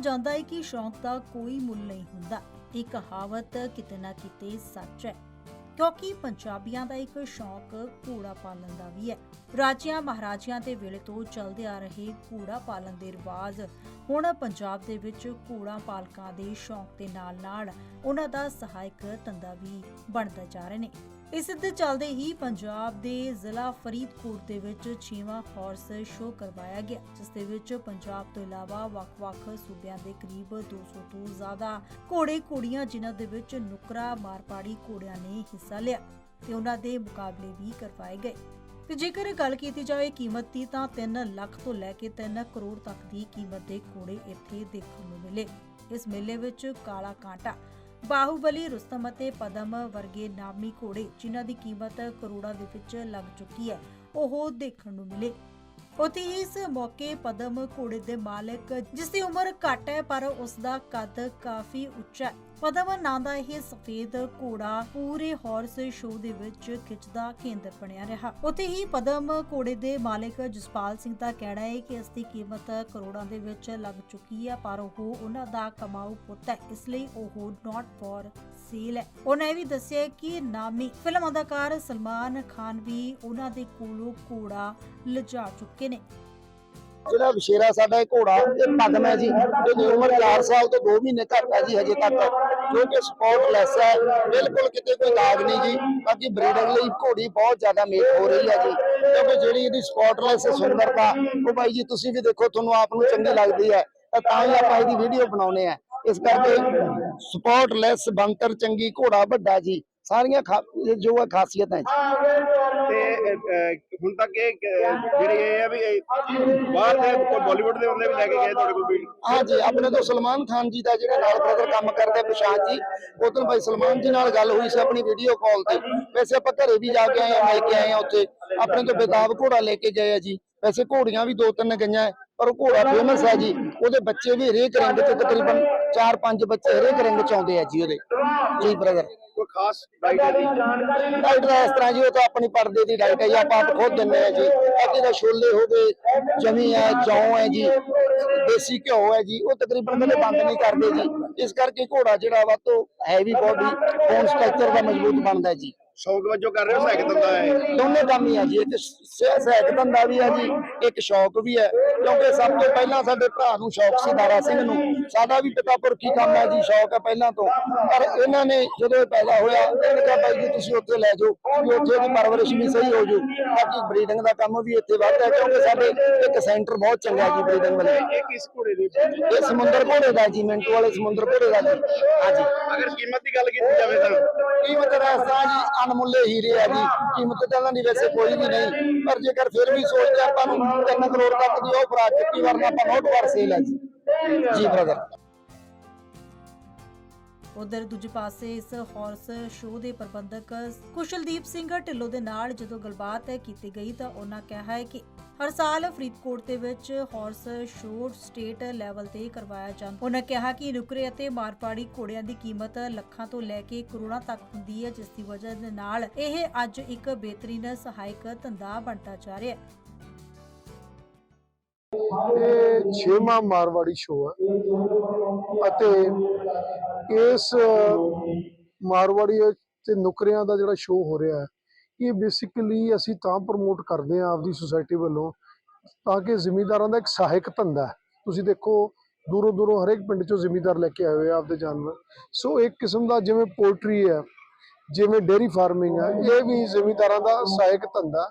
ਜਾਂਦਾ ਹੈ ਕਿ ਸ਼ੌਂਕ ਦਾ ਕੋਈ ਮੁੱਲ ਨਹੀਂ ਹੁੰਦਾ। ਇਹ ਕਹਾਵਤ ਕਿਤੇ ਨਾ ਕਿਤੇ ਸੱਚ ਹੈ, ਕਿਉਂਕਿ ਪੰਜਾਬੀਆਂ ਦਾ ਇੱਕ ਸ਼ੌਂਕ ਘੋੜਾ ਪਾਲਣ ਦਾ ਵੀ ਹੈ। ਰਾਜਿਆਂ ਮਹਾਰਾਜਿਆਂ ਦੇ ਵੇਲੇ ਤੋਂ ਚੱਲਦੇ ਆ ਰਹੇ ਘੋੜਾ ਪਾਲਣ ਦੇ ਰਿਵਾਜ, ਹੁਣ ਪੰਜਾਬ ਦੇ ਵਿੱਚ ਘੋੜਾ ਪਾਲਕਾਂ ਦੇ ਸ਼ੌਂਕ ਦੇ ਨਾਲ-ਨਾਲ ਉਹਨਾਂ ਦਾ ਸਹਾਇਕ ਧੰਦਾ ਵੀ ਬਣਦਾ ਜਾ ਰਹੇ ਨੇ। ਇਸ ਦੇ ਚੱਲਦੇ ਹੀ ਪੰਜਾਬ ਦੇ ਜ਼ਿਲ੍ਹਾ ਫਰੀਦਕੋਟ ਦੇ ਵਿੱਚ 6ਵਾਂ ਹਾਰਸ ਸ਼ੋਅ ਕਰਵਾਇਆ ਗਿਆ, ਜਿਸ ਦੇ ਵਿੱਚ ਪੰਜਾਬ ਤੋਂ ਇਲਾਵਾ ਵੱਖ-ਵੱਖ ਸੂਬਿਆਂ ਦੇ ਕਰੀਬ 200 ਤੋਂ ਜ਼ਿਆਦਾ ਘੋੜੇ ਘੋੜੀਆਂ ਜਿਨ੍ਹਾਂ ਦੇ ਵਿੱਚ ਨੁਕਰਾ ਮਾਰਪਾੜੀ ਘੋੜਿਆਂ ਨੇ ਹਿੱਸਾ ਲਿਆ ਤੇ ਉਹਨਾਂ ਦੇ ਮੁਕਾਬਲੇ ਵੀ ਕਰਵਾਏ ਗਏ। ਤੇ ਜੇਕਰ ਗੱਲ ਕੀਤੀ ਜਾਵੇ ਕੀਮਤ ਦੀ ਤਾਂ 3 ਲੱਖ ਤੋਂ ਲੈ ਕੇ 3 ਕਰੋੜ ਤੱਕ ਦੀ ਕੀਮਤ ਦੇ ਘੋੜੇ ਇੱਥੇ ਦੇਖਣ ਨੂੰ ਮਿਲੇ। ਇਸ ਮੇਲੇ ਵਿੱਚ ਕਾਲਾ ਕਾਂਟਾ ਬਾਹੂਬਲੀ, ਰੁਸਤਮ ਅਤੇ ਪਦਮ ਵਰਗੇ ਨਾਮੀ ਘੋੜੇ, ਜਿਨ੍ਹਾਂ ਦੀ ਕੀਮਤ ਕਰੋੜਾਂ ਦੇ ਵਿੱਚ ਲੱਗ ਚੁੱਕੀ ਹੈ, ਉਹ ਦੇਖਣ ਨੂੰ ਮਿਲੇ। ਉਥੇ ਇਸ ਮੌਕੇ ਪਦਮ ਘੋੜੇ ਦੇ ਮਾਲਕ ਜਿਸ ਦੀ ਉਮਰ ਘੱਟ ਹੈ, ਪਰ ਉਸ ਦਾ ਕੱਦ ਕਾਫੀ ਉੱਚਾ ਹੈ। ਪਦਮ ਨਾਂ ਦਾ ਇਹ ਸਫੇਦ ਘੋੜਾ ਪੂਰੇ ਹਾਰਸ ਸ਼ੋਅ ਦੇ ਵਿੱਚ ਖਿੱਚਦਾ ਕੇਂਦਰ ਬਣਿਆ ਰਿਹਾ। ਉਥੇ ਹੀ ਪਦਮ ਘੋੜੇ ਦੇ ਮਾਲਕ ਜਸਪਾਲ ਸਿੰਘ ਦਾ ਕਹਿਣਾ ਹੈ ਕਿ ਇਸ ਦੀ ਕੀਮਤ ਕਰੋੜਾਂ ਦੇ ਵਿੱਚ ਲੱਗ ਚੁੱਕੀ ਹੈ, ਪਰ ਉਹ ਉਹਨਾਂ ਦਾ ਕਮਾਊ ਪੁੱਤ ਹੈ, ਇਸ ਲਈ ਉਹ ਨਾਟ ਫॉर ਸੇਲ ਹੈ। ਉਹਨਾਂ ਇਹ ਵੀ ਦੱਸਿਆ ਕਿ ਨਾਮੀ ਫਿਲਮ ਅਦਾਕਾਰ ਸਲਮਾਨ ਖਾਨ ਵੀ ਉਹਨਾਂ ਦੇ ਕੋਲੋਂ ਘੋੜਾ ਲਿਜਾ ਚੁੱਕੇ ਨੇ। ਜਿਹੜਾ ਵਿਸ਼ੇਰਾ ਸਾਡਾ ਇਹ ਘੋੜਾ, ਇਹ ਪਦਮ ਹੈ ਜੀ। ਇਹਦੀ ਉਮਰ 4 ਸਾਲ ਤੋਂ 2 ਮਹੀਨੇ ਘੱਟ ਹੈ ਜੀ ਹਜੇ ਤੱਕ। ਜੋ ਕਿ ਸਪੋਰਟਲੈਸ ਹੈ। ਬਿਲਕੁਲ ਕਿਤੇ ਕੋਈ ਦਾਗ ਨਹੀਂ ਜੀ। ਬਾਕੀ ਬਰੀਡਿੰਗ ਲਈ ਘੋੜੀ ਬਹੁਤ ਜ਼ਿਆਦਾ ਮੇਟ ਹੋ ਰਹੀ ਹੈ ਜੀ। ਕਿਉਂਕਿ ਜਿਹੜੀ ਇਹਦੀ ਸਪੋਰਟਲੈਸ ਸੁੰਦਰਤਾ, ਉਹ ਬਾਈ ਜੀ ਤੁਸੀਂ ਵੀ ਦੇਖੋ, ਤੁਹਾਨੂੰ ਆਪ ਨੂੰ ਚੰਗੀ ਲੱਗਦੀ ਹੈ। ਤਾਂ ਤਾਂ ਹੀ ਆਪਾਂ ਇਹਦੀ ਵੀਡੀਓ ਬਣਾਉਨੇ ਆ ਇਸ ਕਰਕੇ ਸਪੋਰਟਲੈਸ ਬੰਤਰ ਚੰਗੀ, ਘੋੜਾ ਵੱਡਾ ਜੀ। ਸਾਰੀਆਂ ਖਾ- ਇਹ ਜੋ ਹੈ ਖਾਸੀਅਤਾਂ ਜੀ। ਹੁਣ ਤੱਕ ਇਹ ਜਿਹੜੇ ਇਹ ਆ ਵੀ ਬਾਹਰ ਦੇ ਕੋਈ ਬਾਲੀਵੁੱਡ ਦੇ ਬੰਦੇ ਵੀ ਲੈ ਕੇ ਗਏ ਤੁਹਾਡੇ ਕੋਲ ਵੀ ਹਾਂ ਆਪਣੇ ਤੋਂ ਸਲਮਾਨ ਖਾਨ ਜੀ ਦਾ ਜਿਹੜਾ ਨਾਲ ਬ੍ਰਦਰ ਕੰਮ ਕਰਦੇ, ਪ੍ਰਸ਼ਾਂਤ ਜੀ, ਉਦੋਂ ਭਾਈ ਸਲਮਾਨ ਜੀ ਨਾਲ ਗੱਲ ਹੋਈ ਸੀ ਆਪਣੀ ਵੀਡੀਓ ਕਾਲ ਤੇ। ਵੈਸੇ ਆਪਾਂ ਘਰੇ ਵੀ ਜਾ ਕੇ ਆਏ ਆ ਮਿਲ ਕੇ ਆਏ ਆ ਉੱਥੇ। ਆਪਣੇ ਤੋਂ ਬੇਤਾਬ ਘੋੜਾ ਲੈ ਕੇ ਗਏ ਆ ਜੀ। ਵੈਸੇ ਘੋੜੀਆਂ ਵੀ ਦੋ ਤਿੰਨ ਗਈਆਂ। ਪਰ ਘੋੜਾ ਫੇਮਸ ਹੈ ਜੀ। ਉਹਦੇ ਬੱਚੇ ਵੀ ਹਰੇਕ ਰਿੰਗ ਤੇ ਤਕਰੀਬਨ 4-5 ਬੱਚੇ ਹਰੇਕ ਰਿੰਗ ਚ ਆਉਂਦੇ ਆ ਜੀ ਉਹਦੇ। ਜੀ ਬ੍ਰਦਰ ਕੋਈ ਖਾਸ ਡਾਈਟ ਹੈ ਡਾਈਟ ਦਾ ਇਸ ਤਰ੍ਹਾਂ ਜੀ ਉਹ ਤਾਂ ਆਪਣੀ ਪਰਦੇ ਦੀ ਡਾਈਟ ਹੈ ਜੀ। ਆਪਾਂ ਆਪ ਖੁਦ ਦਿੰਦੇ ਆ ਜੀ। ਦਾ ਛੋਲੇ ਹੋ ਗਏ ਜਮੀ ਹੈ ਜੌਂ ਹੈ ਜੀ ਦੇਸੀ ਘਿਓ ਹੈ ਜੀ। ਉਹ ਤਕਰੀਬਨ ਕਦੇ ਬੰਦ ਨਹੀਂ ਕਰਦੇ ਜੀ। ਇਸ ਕਰਕੇ ਘੋੜਾ ਜਿਹੜਾ ਵਾ ਤੋਂ ਹੈਵੀ ਬਾਡੀ ਬੋਨ ਸਟਰਕਚਰ ਦਾ ਮਜ਼ਬੂਤ ਬਣਦਾ ਜੀ। ਸ਼ੌਕ ਵਜੋਂ ਕਰ ਰਹੇ ਹੋ ਧੰਦਾ ਹੈ। ਦੋਨੇ ਕੰਮ ਹੀ ਆ ਜੀ ਇੱਕ ਸ- ਸਹਾਇਕ ਧੰਦਾ ਵੀ ਹੈ ਜੀ ਇੱਕ ਸ਼ੌਕ ਵੀ ਹੈ। ਕਿਉਂਕਿ ਸਭ ਤੋਂ ਪਹਿਲਾਂ ਸਾਡੇ ਭਰਾ ਨੂੰ ਸ਼ੌਕ ਸੀ ਦਾਰਾ ਸਿੰਘ ਨੂੰ। ਸਾਡਾ ਵੀ ਪਿਤਾ ਪੁਰਖੀ ਕੰਮ ਹੈ ਜੀ ਸ਼ੌਕ ਹੈ ਪਹਿਲਾਂ ਤੋਂ। ਪਰ ਇਹਨਾਂ ਨੇ ਜਦੋਂ ਪੈਦਾ ਹੋਇਆ ਇਹਨੇ ਕਿਹਾ ਬਾਈ ਜੀ ਤੁਸੀਂ ਉੱਥੇ ਲੈ ਜਾਓ ਵੀ ਉੱਥੇ ਦੀ ਪਰਵਰਿਸ਼ ਵੀ ਸਹੀ ਹੋ ਜੂ ਬਾਕੀ ਬਰੀਡਿੰਗ ਦਾ ਕੰਮ ਵੀ ਇੱਥੇ ਵੱਧਦਾ ਹੈ ਕਿਉਂਕਿ ਸਾਡੇ ਇੱਕ ਸੈਂਟਰ ਬਹੁਤ ਚੰਗਾ ਜੀ ਬਰੀਡਿੰਗ ਵਾਲੇ ਇਹ ਕਿਸ ਘੋੜੇ ਦੀ ਇਹ ਸਮੁੰਦਰ ਘੋੜੇ ਦਾ ਜੀ ਮਿੰਟੂ ਵਾਲੇ ਸਮੁੰਦਰ ਘੋੜੇ ਦਾ ਜੀ। ਹਾਂਜੀ। ਅਗਰ ਕੀਮਤ ਦੀ ਗੱਲ ਕੀਤੀ ਜਾਵੇ ਤਾਂ? ਕੀਮਤ ਦਾ ਜੀ ਅਨਮੁੱਲੇ ਹੀਰੇ ਆ ਜੀ ਕੀਮਤ ਤਾਂ ਇਹਨਾਂ ਦੀ ਵੈਸੇ ਕੋਈ ਵੀ ਨਹੀਂ ਪਰ ਜੇਕਰ ਫਿਰ ਵੀ ਸੋਚਦੇ ਆਪਾਂ ਨੂੰ 3 ਕਰੋੜ ਤੱਕ ਦੀ ਉਹ ਫਰਾ ਚੁੱਕੀ ਵਰਨਾ ਆਪਾਂ ਨੋਟ ਵਾਰ ਸੇਲ ਹੈ ਜੀ। ਜੀ ਬ੍ਰਦਰ ਉਧਰ ਦੂਜੇ ਪਾਸੇ ਇਸ ਹਾਰਸ ਸ਼ੋਅ ਦੇ ਪ੍ਰਬੰਧਕ ਕੁਸ਼ਲਦੀਪ ਸਿੰਘ ਢਿੱਲੋਂ ਦੇ ਨਾਲ ਜਦੋਂ ਗੱਲਬਾਤ ਕੀਤੀ ਗਈ ਤਾਂ ਉਹਨਾਂ ਕਿਹਾ ਹੈ ਕਿ ਹਰ ਸਾਲ ਫਰੀਦਕੋਟ ਦੇ ਵਿੱਚ ਹਾਰਸ ਸ਼ੋਅ ਸਟੇਟ ਲੈਵਲ ਤੇ ਕਰਵਾਇਆ ਜਾਂਦਾ। ਉਹਨਾਂ ਕਿਹਾ ਕਿ ਨੁਕਰੇ ਅਤੇ ਮਾਰਪਾੜੀ ਘੋੜਿਆਂ ਦੀ ਕੀਮਤ ਲੱਖਾਂ ਤੋਂ ਲੈ ਕੇ ਕਰੋੜਾਂ ਤੱਕ ਹੁੰਦੀ ਹੈ, ਜਿਸ ਦੀ ਵਜ੍ਹਾ ਦੇ ਨਾਲ ਇਹ ਅੱਜ ਇੱਕ ਬਿਹਤਰੀਨ ਸਹਾਇਕ ਧੰਦਾ ਬਣਦਾ ਜਾ ਰਿਹਾ ਹੈ। ਇਹ ਛੇਵਾਂ ਮਾਰਵਾੜੀ ਸ਼ੋਅ ਹੈ ਅਤੇ ਇਸ ਮਾਰਵਾੜੀ ਤੇ ਨੁਕਰਿਆਂ ਦਾ ਜਿਹੜਾ ਸ਼ੋਅ ਹੋ ਰਿਹਾ ਹੈ ਇਹ ਬੇਸਿਕਲੀ ਅਸੀਂ ਤਾਂ ਪ੍ਰਮੋਟ ਕਰਦੇ ਹਾਂ ਆਪਦੀ ਸੁਸਾਇਟੀ ਵੱਲੋਂ, ਤਾਂ ਕਿ ਜ਼ਿਮੀਂਦਾਰਾਂ ਦਾ ਇੱਕ ਸਹਾਇਕ ਧੰਦਾ ਹੈ। ਤੁਸੀਂ ਦੇਖੋ, ਦੂਰੋਂ ਦੂਰੋਂ ਹਰੇਕ ਪਿੰਡ ਚੋਂ ਜ਼ਿਮੀਂਦਾਰ ਲੈ ਕੇ ਆਏ ਹੋਏ ਆ ਆਪਦੇ ਜਾਨਵਰ। ਸੋ ਇੱਕ ਕਿਸਮ ਦਾ ਜਿਵੇਂ ਪੋਲਟਰੀ ਹੈ, ਜਿਵੇਂ ਡੇਅਰੀ ਫਾਰਮਿੰਗ ਹੈ, ਇਹ ਵੀ ਜ਼ਿਮੀਂਦਾਰਾਂ ਦਾ ਸਹਾਇਕ ਧੰਦਾ ਹੈ।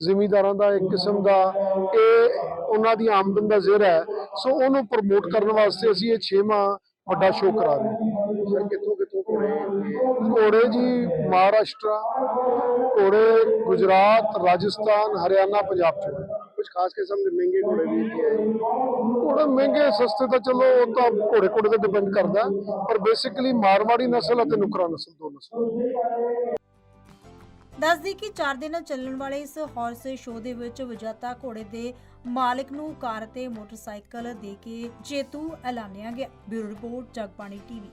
ਜ਼ਿਮੀਂਦਾਰਾਂ ਦਾ ਇੱਕ ਕਿਸਮ ਦਾ ਇਹ ਉਹਨਾਂ ਦੀ ਆਮਦਨ ਦਾ ਜ਼ੇਰ ਹੈ। ਸੋ ਉਹਨੂੰ ਪ੍ਰਮੋਟ ਕਰਨ ਵਾਸਤੇ ਅਸੀਂ ਇਹ ਛੇਵਾਂ ਵੱਡਾ ਸ਼ੋਅ ਕਰਾ ਰਹੇ ਹਾਂ। ਕਿੱਥੋਂ ਕਿੱਥੋਂ ਘੋੜੇ ਘੋੜੇ ਜੀ ਮਹਾਰਾਸ਼ਟਰ ਘੋੜੇ ਗੁਜਰਾਤ ਰਾਜਸਥਾਨ ਹਰਿਆਣਾ ਪੰਜਾਬ ਚੋਂ। ਕੁਝ ਖਾਸ ਕਿਸਮ ਦੇ ਮਹਿੰਗੇ ਘੋੜੇ ਵੀ ਇੱਥੇ ਆਏ? ਘੋੜੇ ਮਹਿੰਗੇ ਸਸਤੇ ਤਾਂ ਚਲੋ ਉਹ ਤਾਂ ਘੋੜੇ ਘੋੜੇ ਤੇ ਡਿਪੈਂਡ ਕਰਦਾ ਪਰ ਬੇਸਿਕਲੀ ਮਾਰਵਾੜੀ ਨਸਲ ਅਤੇ ਨੁਕਰਾ ਨਸਲ ਦੋ ਨਸਲ। ਦੱਸਦੀ ਕਿ 4 ਦਿਨ ਚੱਲਣ ਵਾਲੇ ਇਸ ਹਾਰਸ ਸ਼ੋਅ ਦੇ ਵਿੱਚ ਵਿਜੇਤਾ ਘੋੜੇ ਦੇ ਮਾਲਕ ਨੂੰ ਕਾਰ ਤੇ ਮੋਟਰਸਾਈਕਲ ਦੇ ਕੇ ਜੇਤੂ ਐਲਾਨਿਆ ਗਿਆ। Bureau report Jagbani TV.